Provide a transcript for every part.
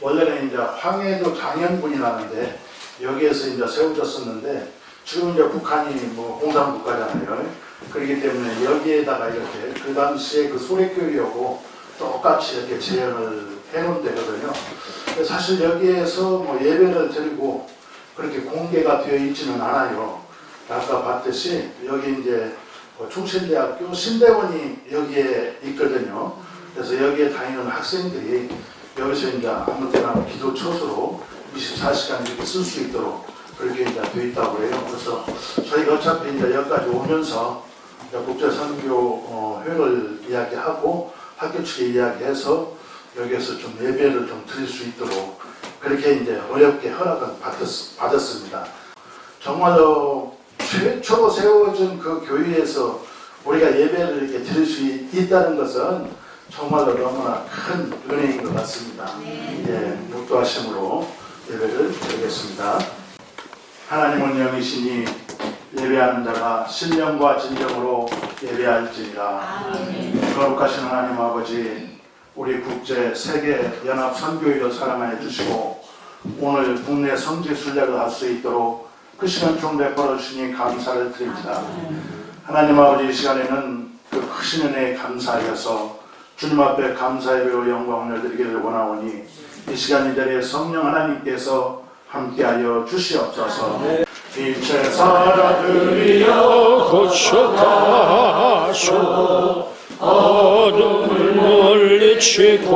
원래는 이제 황해도 장현군이라는데 여기에서 이제 세워졌었는데 지금 이제 북한이 뭐 공산 국가잖아요. 그렇기 때문에 여기에다가 이렇게 그 당시에 그 소래교리하고 똑같이 이렇게 재현을 해놓은 데거든요. 사실 여기에서 뭐 예배를 드리고 그렇게 공개가 되어 있지는 않아요. 아까 봤듯이 여기 이제 뭐 충신대학교 신대원이 여기에 있거든요. 그래서 여기에 다니는 학생들이 여기서 이제 아무 때나 기도 처소로 24시간 이렇게 쓸 수 있도록 그렇게 이제 되어 있다고 해요. 그래서 저희가 어차피 이제 여기까지 오면서 이제 국제 선교 어, 회를 이야기하고 학교 측에 이야기해서 여기에서 좀 예배를 좀 드릴 수 있도록 그렇게 이제 어렵게 허락을 받았, 받았습니다. 정말로 최초로 세워진 그 교회에서 우리가 예배를 이렇게 드릴 수 있다는 것은 정말로 너무나 큰 은혜인 것 같습니다. 예, 묵도하심으로 예배를 드리겠습니다. 하나님은 영이시니 예배하는 자가 신령과 진정으로 예배할지니라. 거룩하신 하나님 아버지, 우리 국제 세계 연합 선교회를 사랑하여 주시고 오늘 국내 성지 순례를 할 수 있도록 그 시간 좀 베풀어 주시니 감사를 드립니다. 하나님 아버지 이 시간에는 그 크신 은혜에 감사하여서 주님 앞에 감사의 배로 영광을 드리기를 원하오니 이 시간 이 자리에 성령 하나님께서 함께하여 주시옵소서. 일체 사자들이여 고쳐가소. 어둠을 물리치고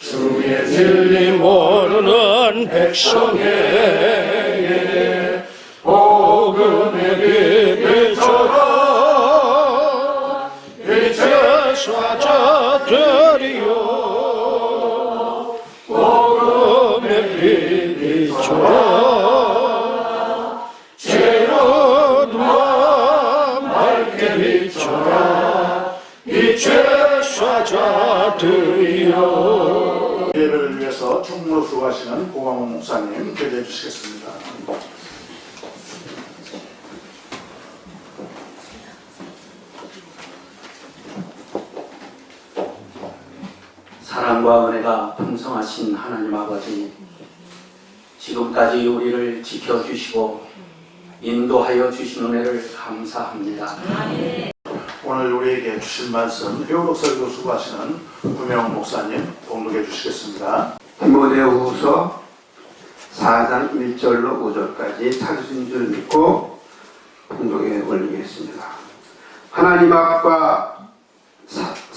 주의 진리 모르는 백성에 사자들이여 복음의 빛을 줘라 제로도와 밝게 비춰라 이제 사자들이여 예배를 위해서 충무로 수고하시는 고광호 목사님 교대해 주시겠습니다. 사랑과 은혜가 풍성하신 하나님 아버지, 지금까지 우리를 지켜주시고 인도하여 주신 은혜를 감사합니다. 오늘 우리에게 주신 말씀 회오록 설교 수고하시는 구명 목사님 공독해 주시겠습니다. 디모데후서 4장 1절로 5절까지 찾으신 줄 믿고 공동에 올리겠습니다. 하나님 앞과 사-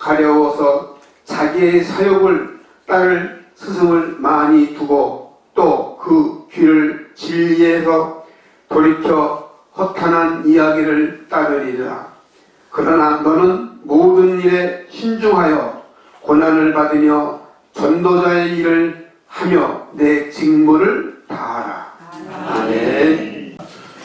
가려워서 자기의 사욕을 따를 스승을 많이 두고 또 그 귀를 진리에서 돌이켜 허탄한 이야기를 따르리라 그러나 너는 모든 일에 신중하여 고난을 받으며 전도자의 일을 하며 내 직무를 다하라. 아멘.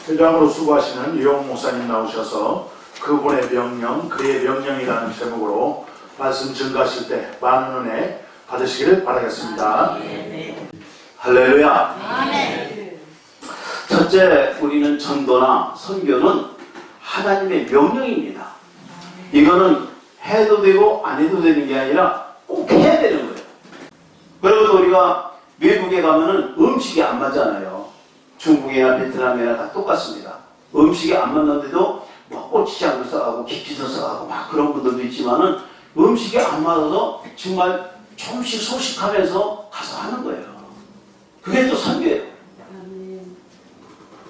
회장으로 수고하시는 유영 목사님 나오셔서 그분의 명령, 그의 명령이라는 제목으로 말씀 증가하실 때 많은 은혜 받으시기를 바라겠습니다. 할렐루야. 첫째, 우리는 전도나 선교는 하나님의 명령입니다. 이거는 해도 되고 안 해도 되는 게 아니라 꼭 해야 되는 거예요. 그리고 우리가 외국에 가면은 음식이 안 맞잖아요. 중국이나 베트남이나 다 똑같습니다. 음식이 안 맞는데도 뭐 고추장도 써가고 김치도 써가고 막 그런 분들도 있지만은 음식이 안 맞아서 정말 조금씩 소식하면서 가서 하는 거예요. 그게 또 선교예요.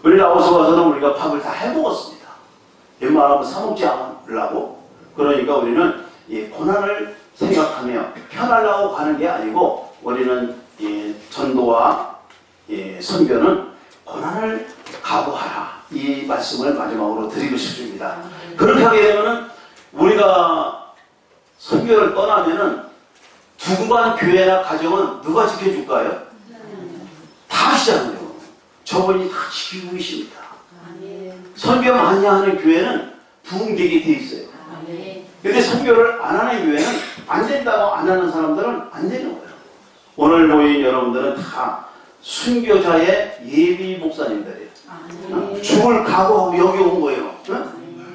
우리 라오스 와서는 우리가 밥을 다 해먹었습니다. 웬만하면 사먹지 않으려고. 그러니까 우리는 이 고난을 생각하며 편하려고 가는 게 아니고 우리는 이 전도와 이 선교는. 이 말씀을 마지막으로 드리고 싶습니다. 그렇게 하게 되면은 우리가 선교를 떠나면은 부부간 교회나 가정은 누가 지켜줄까요? 다 하시잖아요. 저분이 다 지키고 계십니다. 선교 많이 하는 교회는 부흥되게 돼 있어요. 근데 선교를 안 하는 교회는 안 된다고 안 하는 사람들은 안 되는 거예요. 오늘 모인 여러분들은 다 순교자의 예비 목사님들이에요. 어? 죽을 각오하고 여기 온 거예요. 어?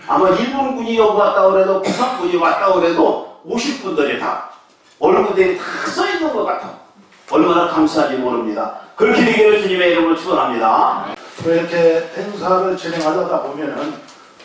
아마 일본군이 여기 왔다 그래도 북한군이 왔다 그래도 오실 분들이 다 얼굴들이 다 써 있는 것 같아. 얼마나 감사한지 모릅니다. 그렇게 되기를 주님의 이름으로 축원합니다. 또 이렇게 행사를 진행하다 보면은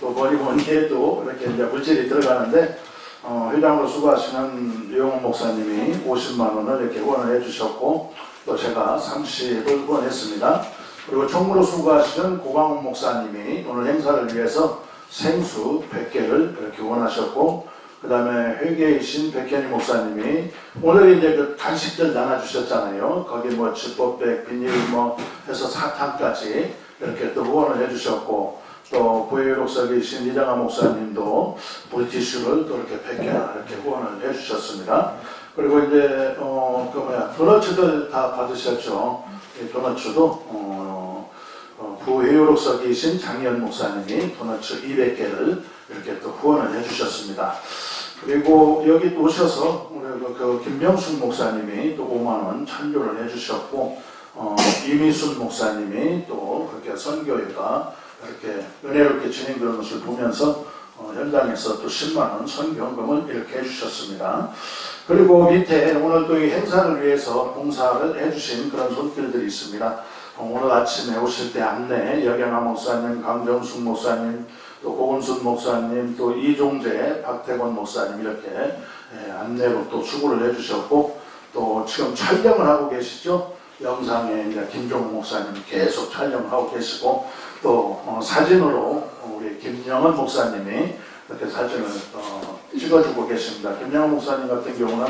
또 머리 먼데도 이렇게 이제 물질이 들어가는데 어, 회장으로 수고하시는 유영호 목사님이 50만 원을 이렇게 후원을 해주셨고 또 제가 30을 후원했습니다. 그리고 총무로 수고하시는 고광훈 목사님이 오늘 행사를 위해서 생수 100개를 이렇게 후원하셨고 그 다음에 회계이신 백현희 목사님이 오늘 이제 그 간식들 나눠주셨잖아요. 거기 뭐 지퍼백, 비닐 뭐 해서 사탕까지 이렇게 또 후원을 해주셨고 또 부회록석이신 이장하 목사님도 브리티슈를 또 이렇게 100개나 이렇게 후원을 해주셨습니다. 그리고 이제 어 그 뭐야 도너츠들 다 받으셨죠. 이 도너츠도 어, 어, 부회록석이신 장현 목사님이 도너츠 200개를 이렇게 또 후원을 해주셨습니다. 그리고 여기 또 오셔서 우리 그, 그 김명순 목사님이 또 5만 원 찬조를 해주셨고 어, 이미순 목사님이 또 그렇게 선교회가 이렇게 은혜롭게 진행되는 것을 보면서 어, 현장에서 또 10만 원 선교금을 이렇게 해주셨습니다. 그리고 밑에 오늘 또 이 행사를 위해서 봉사를 해주신 그런 손길들이 있습니다. 어, 오늘 아침에 오실 때 안내 여경아 목사님, 강정숙 목사님, 또 고은순 목사님, 또 이종재, 박태권 목사님 이렇게 예, 안내로 또 수고를 해주셨고 또 지금 촬영을 하고 계시죠. 영상에 이제 김종국 목사님 계속 촬영하고 계시고 또 어, 사진으로 우리 김영은 목사님이 이렇게 사진을 어, 찍어주고 계십니다. 김영은 목사님 같은 경우는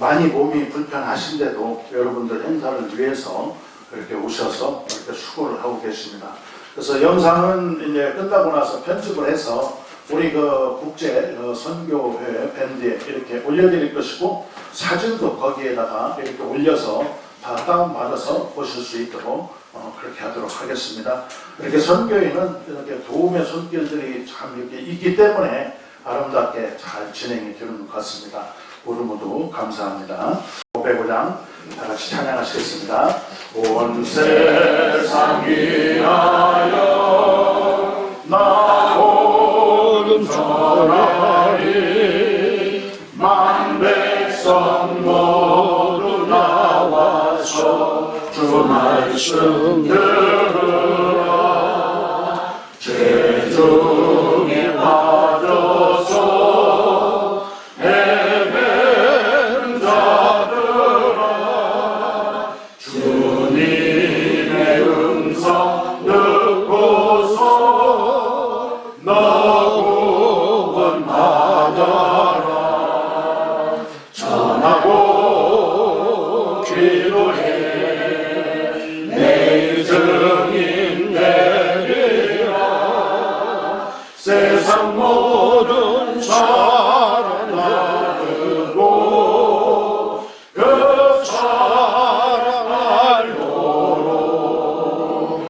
많이 몸이 불편하신데도 여러분들 행사를 위해서 이렇게 오셔서 이렇게 수고를 하고 계십니다. 그래서 영상은 이제 끝나고 나서 편집을 해서 우리 그 국제 어, 선교회 밴드에 이렇게 올려드릴 것이고 사진도 거기에다가 이렇게 올려서 다 다운받아서 보실 수 있도록 어, 그렇게 하도록 하겠습니다. 이렇게 선교회는 이렇게 도움의 손길들이 참 이렇게 있기 때문에 아름답게 잘 진행이 되는 것 같습니다. 모두 모두 감사합니다. 505장 다 같이 찬양하시겠습니다. 온 세상이 하여 나오는 전하리 만 백성 모두 나와서 주 말씀 들으라 죄중 음